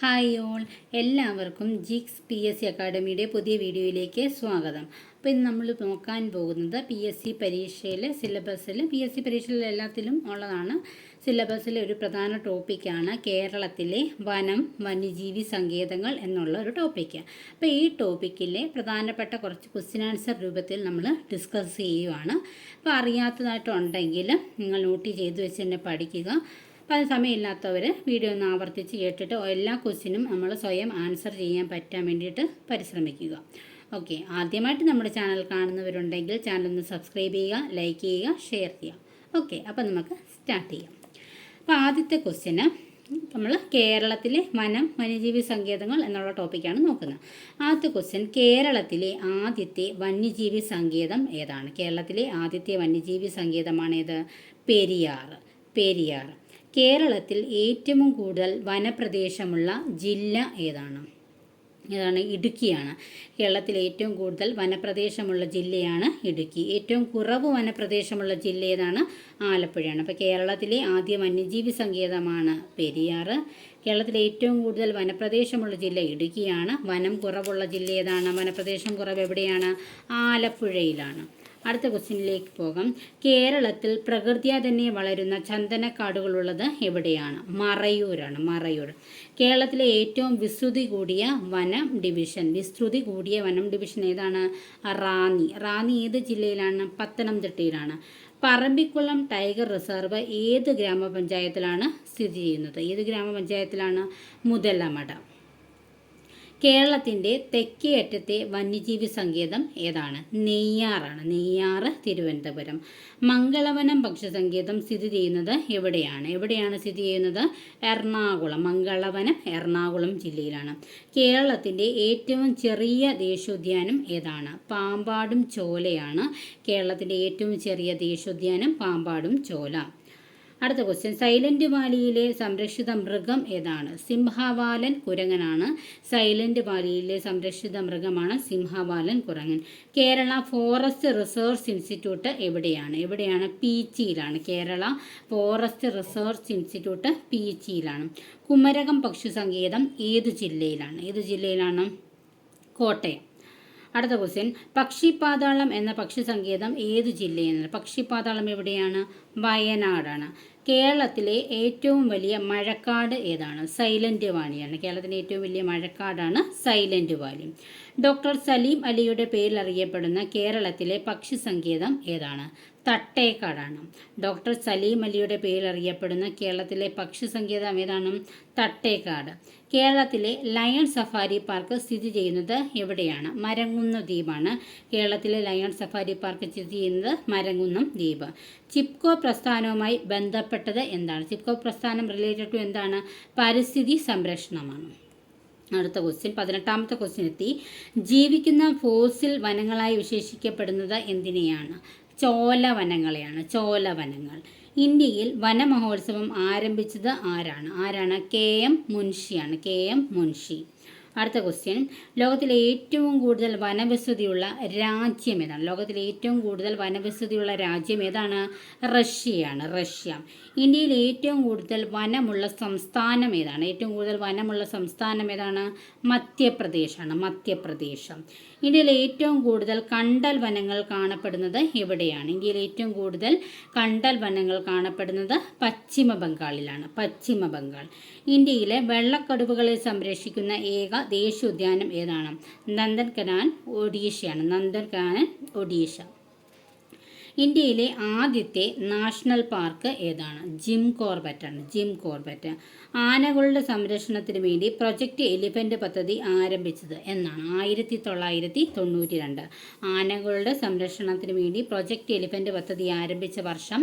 Hi all. എല്ലാവർക്കും ജിക്സ് P S C അക്കാഡമിയുടെ പുതിയ വീഡിയോയിലേക്ക് സ്വാഗതം. അപ്പോൾ ഇന്ന് നമ്മൾ നോക്കാൻ പോകുന്നത് പി എസ് സി പരീക്ഷയിലെ സിലബസിൽ പി എസ് സി പരീക്ഷയിൽ എല്ലാത്തിലും ഉള്ളതാണ്. സിലബസിലെ ഒരു പ്രധാന ടോപ്പിക്കാണ് കേരളത്തിലെ വനം വന്യജീവി സങ്കേതങ്ങൾ എന്നുള്ള ഒരു ടോപ്പിക്ക് അപ്പോൾ ഈ ടോപ്പിക്കിലെ പ്രധാനപ്പെട്ട കുറച്ച് ക്വസ്റ്റ്യൻ ആൻസർ രൂപത്തിൽ നമ്മൾ ഡിസ്കസ് ചെയ്യുവാണ്. അപ്പോൾ അറിയാത്തതായിട്ടുണ്ടെങ്കിൽ നിങ്ങൾ നോട്ട് ചെയ്ത് വെച്ച് തന്നെ പഠിക്കുക. അപ്പോൾ അത് സമയമില്ലാത്തവർ വീഡിയോ ഒന്ന് ആവർത്തിച്ച് കേട്ടിട്ട് എല്ലാ ക്വസ്റ്റിനും നമ്മൾ സ്വയം ആൻസർ ചെയ്യാൻ പറ്റാൻ വേണ്ടിയിട്ട് പരിശ്രമിക്കുക. ഓക്കെ ആദ്യമായിട്ട് നമ്മുടെ ചാനൽ കാണുന്നവരുണ്ടെങ്കിൽ ചാനൽ ഒന്ന് സബ്സ്ക്രൈബ് ചെയ്യുക ലൈക്ക് ചെയ്യുക ഷെയർ ചെയ്യുക. ഓക്കെ അപ്പോൾ നമുക്ക് സ്റ്റാർട്ട് ചെയ്യാം. അപ്പോൾ ആദ്യത്തെ ക്വസ്റ്റിന് നമ്മൾ കേരളത്തിലെ വനം വന്യജീവി സങ്കേതങ്ങൾ എന്നുള്ള ടോപ്പിക്കാണ് നോക്കുന്നത്. ആദ്യത്തെ ക്വസ്റ്റ്യൻ കേരളത്തിലെ ആദ്യത്തെ വന്യജീവി സങ്കേതം ഏതാണ്? കേരളത്തിലെ ആദ്യത്തെ വന്യജീവി സങ്കേതമാണേത്? പെരിയാർ. പെരിയാർ. കേരളത്തിൽ ഏറ്റവും കൂടുതൽ വനപ്രദേശമുള്ള ജില്ല ഏതാണ്? ഏതാണ്? ഇടുക്കിയാണ്. കേരളത്തിൽ ഏറ്റവും കൂടുതൽ വനപ്രദേശമുള്ള ജില്ലയാണ് ഇടുക്കി. ഏറ്റവും കുറവ് വനപ്രദേശമുള്ള ജില്ല ഏതാണ്? ആലപ്പുഴയാണ്. അപ്പോൾ കേരളത്തിലെ ആദ്യ വന്യജീവി സങ്കേതമാണ് പെരിയാർ കേരളത്തിലെ ഏറ്റവും കൂടുതൽ വനപ്രദേശമുള്ള ജില്ല ഇടുക്കിയാണ്. വനം കുറവുള്ള ജില്ല ഏതാണ്? വനപ്രദേശം കുറവ് എവിടെയാണ്? ആലപ്പുഴയിലാണ്. അടുത്ത ക്വസ്റ്റ്യനിലേക്ക് പോകാം. കേരളത്തിൽ പ്രകൃതിയാ തന്നെ വളരുന്ന ചന്ദനക്കാടുകളുള്ളത് എവിടെയാണ്? മറയൂരാണ് മറയൂർ. കേരളത്തിലെ ഏറ്റവും വിസ്തൃതി കൂടിയ വനം ഡിവിഷൻ. വിസ്തൃതി കൂടിയ വനം ഡിവിഷൻ ഏതാണ്? റാന്നി. റാന്നി ഏത് ജില്ലയിലാണ്? പത്തനംതിട്ടയിലാണ്. പറമ്പിക്കുളം ടൈഗർ റിസർവ് ഏത് ഗ്രാമപഞ്ചായത്തിലാണ് സ്ഥിതി ചെയ്യുന്നത്? ഏത് ഗ്രാമപഞ്ചായത്തിലാണ്? മുതലമട. കേരളത്തിന്റെ തെക്കേ അറ്റത്തെ വന്യജീവി സങ്കേതം ഏതാണ്? നെയ്യാറാണ്. നെയ്യാറ് തിരുവനന്തപുരം. മംഗളവനം പക്ഷിസങ്കേതം സ്ഥിതി ചെയ്യുന്നത് എവിടെയാണ്? എവിടെയാണ് സ്ഥിതി ചെയ്യുന്നത്? എറണാകുളം. മംഗളവനം എറണാകുളം ജില്ലയിലാണ്. കേരളത്തിന്റെ ഏറ്റവും ചെറിയ ദേശീയോദ്യാനം ഏതാണ്? പാമ്പാടും ചോലയാണ് കേരളത്തിന്റെ ഏറ്റവും ചെറിയ ദേശീയോദ്യാനം പാമ്പാടും ചോല. അടുത്ത ക്വസ്റ്റ്യൻ സൈലന്റ് വാലിയിലെ സംരക്ഷിത മൃഗം ഏതാണ്? സിംഹവാലൻ കുരങ്ങനാണ്. സൈലന്റ് വാലിയിലെ സംരക്ഷിത മൃഗമാണ് സിംഹവാലൻ കുരങ്ങൻ. കേരള ഫോറസ്റ്റ് റിസർച്ച് ഇൻസ്റ്റിറ്റ്യൂട്ട് എവിടെയാണ്? എവിടെയാണ്? പീച്ചിയിലാണ്. കേരള ഫോറസ്റ്റ് റിസർച്ച് ഇൻസ്റ്റിറ്റ്യൂട്ട് പീച്ചിയിലാണ്. കുമരകം പക്ഷി സങ്കേതം ഏത് ജില്ലയിലാണ്? ഏത് ജില്ലയിലാണ്? കോട്ടയം. അടുത്ത ക്വസ്റ്റ്യൻ പക്ഷിപാതാളം എന്ന പക്ഷി സങ്കേതം ഏത് ജില്ലയെന്നാണ് പക്ഷിപാതാളം എവിടെയാണ്? വയനാടാണ്. കേരളത്തിലെ ഏറ്റവും വലിയ മഴക്കാട് ഏതാണ്? സൈലന്റ് വാലിയാണ്. കേരളത്തിലെ ഏറ്റവും വലിയ മഴക്കാടാണ് സൈലന്റ് വാലി. ഡോക്ടർ സലീം അലിയുടെ പേരിൽ അറിയപ്പെടുന്ന കേരളത്തിലെ പക്ഷി സങ്കേതം ഏതാണ്? തട്ടേക്കാടാണ്. ഡോക്ടർ സലീം അലിയുടെ പേരിൽ അറിയപ്പെടുന്ന കേരളത്തിലെ പക്ഷി സങ്കേതം ഏതാണ്? തട്ടേക്കാട്. കേരളത്തിലെ ലയൺ സഫാരി പാർക്ക് സ്ഥിതി ചെയ്യുന്നത് എവിടെയാണ്? മരങ്ങുന്ന ദ്വീപാണ്. കേരളത്തിലെ ലയൺ സഫാരി പാർക്ക് സ്ഥിതി ചെയ്യുന്നത് മരങ്ങുന്നം ദ്വീപ്. ചിപ്കോ പ്രസ്ഥാനവുമായി ബന്ധപ്പെട്ടത് എന്താണ്? ചിപ്കോ പ്രസ്ഥാനം റിലേറ്റഡ് ടു എന്താണ്? പരിസ്ഥിതി സംരക്ഷണമാണ്. അടുത്ത ക്വസ്റ്റ്യൻ പതിനെട്ടാമത്തെ ക്വസ്റ്റ്യൻ എത്തി. ജീവിക്കുന്ന ഫോസിൽ വനങ്ങളായി വിശേഷിക്കപ്പെടുന്നത് എന്തിനെയാണ്? ചോല ചോലവനങ്ങൾ ഇന്ത്യയിൽ വനമഹോത്സവം ആരംഭിച്ചത് ആരാണ്? ആരാണ്? K M മുൻഷിയാണ്. K M Munshi. അടുത്ത ക്വസ്റ്റ്യൻ ലോകത്തിലെ ഏറ്റവും കൂടുതൽ വനവിസ്തൃതിയുള്ള രാജ്യം ഏതാണ്? ലോകത്തിലെ ഏറ്റവും കൂടുതൽ വനവിസ്തൃതിയുള്ള രാജ്യം ഏതാണ്? റഷ്യയാണ്. റഷ്യ. ഇന്ത്യയിൽ ഏറ്റവും കൂടുതൽ വനമുള്ള സംസ്ഥാനം ഏതാണ്? ഏറ്റവും കൂടുതൽ വനമുള്ള സംസ്ഥാനം ഏതാണ്? മധ്യപ്രദേശാണ്. മധ്യപ്രദേശ്. ഇന്ത്യയിൽ ഏറ്റവും കൂടുതൽ കണ്ടൽ വനങ്ങൾ കാണപ്പെടുന്നത് എവിടെയാണ് ഇന്ത്യയിലെ ഏറ്റവും കൂടുതൽ കണ്ടൽ വനങ്ങൾ കാണപ്പെടുന്നത് പശ്ചിമ ബംഗാളിലാണ്. പശ്ചിമ ബംഗാൾ. ഇന്ത്യയിലെ വെള്ളക്കടുവകളെ സംരക്ഷിക്കുന്ന ഏക ദേശീയോദ്യാനം ഏതാണ്? നന്ദൻകനാൻ ഒഡീഷയാണ്. നന്ദൻകാനൻ ഒഡീഷ. ഇന്ത്യയിലെ ആദ്യത്തെ നാഷണൽ പാർക്ക് ഏതാണ്? ജിം കോർബറ്റാണ് ജിം കോർബറ്റ്. ആനകളുടെ സംരക്ഷണത്തിന് വേണ്ടി പ്രൊജക്റ്റ് എലിഫന്റ് പദ്ധതി ആരംഭിച്ചത് എന്നാണ് ആയിരത്തി തൊള്ളായിരത്തി തൊണ്ണൂറ്റി രണ്ട് ആനകളുടെ സംരക്ഷണത്തിന് വേണ്ടി പ്രൊജക്റ്റ് എലിഫന്റ് പദ്ധതി ആരംഭിച്ച വർഷം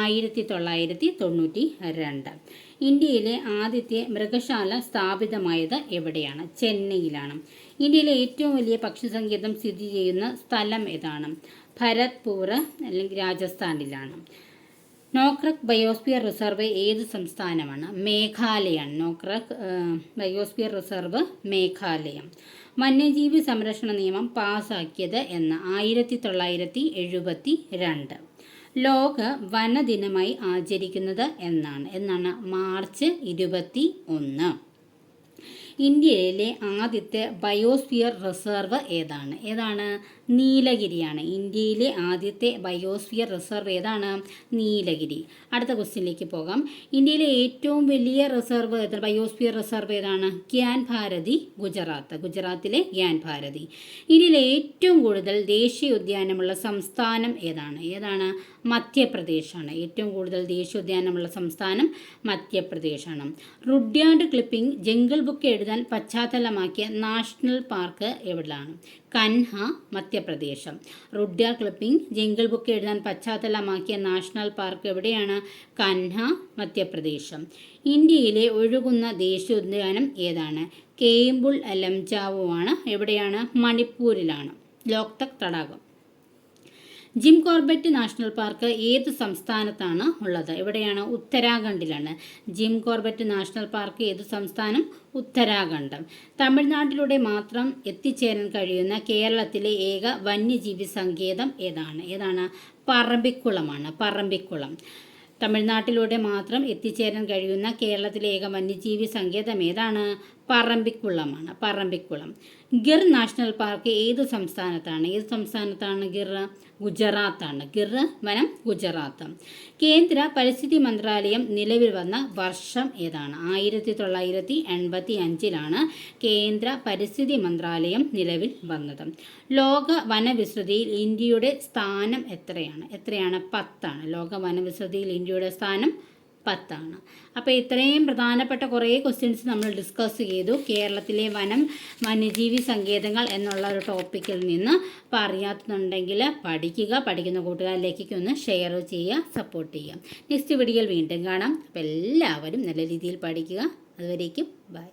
ആയിരത്തി തൊള്ളായിരത്തി തൊണ്ണൂറ്റി രണ്ട് ഇന്ത്യയിലെ ആദ്യത്തെ മൃഗശാല സ്ഥാപിതമായത് എവിടെയാണ്? ചെന്നൈയിലാണ്. ഇന്ത്യയിലെ ഏറ്റവും വലിയ പക്ഷി സങ്കേതം സ്ഥിതി ചെയ്യുന്ന സ്ഥലം ഏതാണ്? ഭരത്പൂർ അല്ലെങ്കിൽ രാജസ്ഥാനിലാണ്. നോക്രക് ബയോസ്ഫിയർ റിസർവ് ഏത് സംസ്ഥാനമാണ്? മേഘാലയാണ് നോക്രക് ബയോസ്ഫിയർ റിസർവ് മേഘാലയം. വന്യജീവി സംരക്ഷണ നിയമം പാസാക്കിയത് എന്ന് ആയിരത്തി തൊള്ളായിരത്തി എഴുപത്തി രണ്ട്. ലോക വനദിനമായി ആചരിക്കുന്നത് എന്നാണ്. എന്നാണ് മാർച്ച് ഇരുപത്തി ഒന്ന്. ഇന്ത്യയിലെ ആദ്യത്തെ ബയോസ്ഫിയർ റിസർവ് ഏതാണ്? ഏതാണ്? നീലഗിരിയാണ്. ഇന്ത്യയിലെ ആദ്യത്തെ ബയോസ്ഫിയർ റിസർവ് ഏതാണ്? നീലഗിരി. അടുത്ത ക്വസ്റ്റ്യനിലേക്ക് പോകാം. ഇന്ത്യയിലെ ഏറ്റവും വലിയ റിസർവ് ഏതാണ്? ബയോസ്ഫിയർ റിസർവ് ഏതാണ്? ഗ്യാൻ ഭാരതി ഗുജറാത്ത്. ഗുജറാത്തിലെ ഗ്യാൻ ഭാരതി. ഇന്ത്യയിലെ ഏറ്റവും കൂടുതൽ ദേശീയ ഉദ്യാനമുള്ള സംസ്ഥാനം ഏതാണ്? ഏതാണ്? മധ്യപ്രദേശാണ്. ഏറ്റവും കൂടുതൽ ദേശീയോദ്യാനമുള്ള സംസ്ഥാനം മധ്യപ്രദേശാണ്. റുഡ്യാൻഡ് ക്ലിപ്പിംഗ് ജംഗിൾ ബുക്ക് എഴുതാൻ പശ്ചാത്തലമാക്കിയ നാഷണൽ പാർക്ക് എവിടെയാണ്? കൻഹ മധ്യപ്രദേശം. റുഡ്യർ ക്ലിപ്പിംഗ് ജംഗിൾ ബുക്ക് എഴുതാൻ പശ്ചാത്തലമാക്കിയ നാഷണൽ പാർക്ക് എവിടെയാണ്? കൻഹ മധ്യപ്രദേശം. ഇന്ത്യയിലെ ഒഴുകുന്ന ദേശീയോദ്യാനം ഏതാണ്? കേംബുൾ ലംജാവോ ആണ്. എവിടെയാണ്? മണിപ്പൂരിലാണ്. ലോക്തക് തടാകം. ജിം കോർബറ്റ് നാഷണൽ പാർക്ക് ഏത് സംസ്ഥാനത്താണ് ഉള്ളത്? എവിടെയാണ്? ഉത്തരാഖണ്ഡിലാണ്. ജിം കോർബറ്റ് നാഷണൽ പാർക്ക് ഏത് സംസ്ഥാനം? ഉത്തരാഖണ്ഡം. തമിഴ്നാട്ടിലൂടെ മാത്രം എത്തിച്ചേരാൻ കഴിയുന്ന കേരളത്തിലെ ഏക വന്യജീവി സങ്കേതം ഏതാണ്? ഏതാണ്? പറമ്പിക്കുളമാണ്. പറമ്പിക്കുളം. തമിഴ്നാട്ടിലൂടെ മാത്രം എത്തിച്ചേരാൻ കഴിയുന്ന കേരളത്തിലെ ഏക വന്യജീവി സങ്കേതം ഏതാണ്? പറമ്പിക്കുളമാണ് പറമ്പിക്കുളം. ഗിർ നാഷണൽ പാർക്ക് ഏത് സംസ്ഥാനത്താണ്? ഏത് സംസ്ഥാനത്താണ് ഗിർ? ഗുജറാത്താണ്. ഗിർ വനം ഗുജറാത്ത്. കേന്ദ്ര പരിസ്ഥിതി മന്ത്രാലയം നിലവിൽ വന്ന വർഷം ഏതാണ്? ആയിരത്തി തൊള്ളായിരത്തി എൺപത്തി അഞ്ചിലാണ് കേന്ദ്ര പരിസ്ഥിതി മന്ത്രാലയം നിലവിൽ വന്നത്. ലോക വനവിസ്തൃതിയിൽ ഇന്ത്യയുടെ സ്ഥാനം എത്രയാണ്? എത്രയാണ്? പത്താണ്. ലോക വനവിസ്തൃതിയിൽ ഇന്ത്യയുടെ സ്ഥാനം പത്താണ്. അപ്പോൾ ഇത്രയും പ്രധാനപ്പെട്ട കുറേ ക്വസ്റ്റ്യൻസ് നമ്മൾ ഡിസ്കസ് ചെയ്തു. കേരളത്തിലെ വനം വന്യജീവി സങ്കേതങ്ങൾ എന്നുള്ള ഒരു ടോപ്പിക്കിൽ നിന്ന്. അപ്പോൾ അറിയാത്തുന്നുണ്ടെങ്കിൽ പഠിക്കുക പഠിക്കുന്ന കൂട്ടുകാരിലേക്ക് ഒന്ന് ഷെയർ ചെയ്യുക സപ്പോർട്ട് ചെയ്യുക. നെക്സ്റ്റ് വീഡിയോയിൽ വീണ്ടും കാണാം. അപ്പോൾ എല്ലാവരും നല്ല രീതിയിൽ പഠിക്കുക. അതുവരേക്കും ബൈ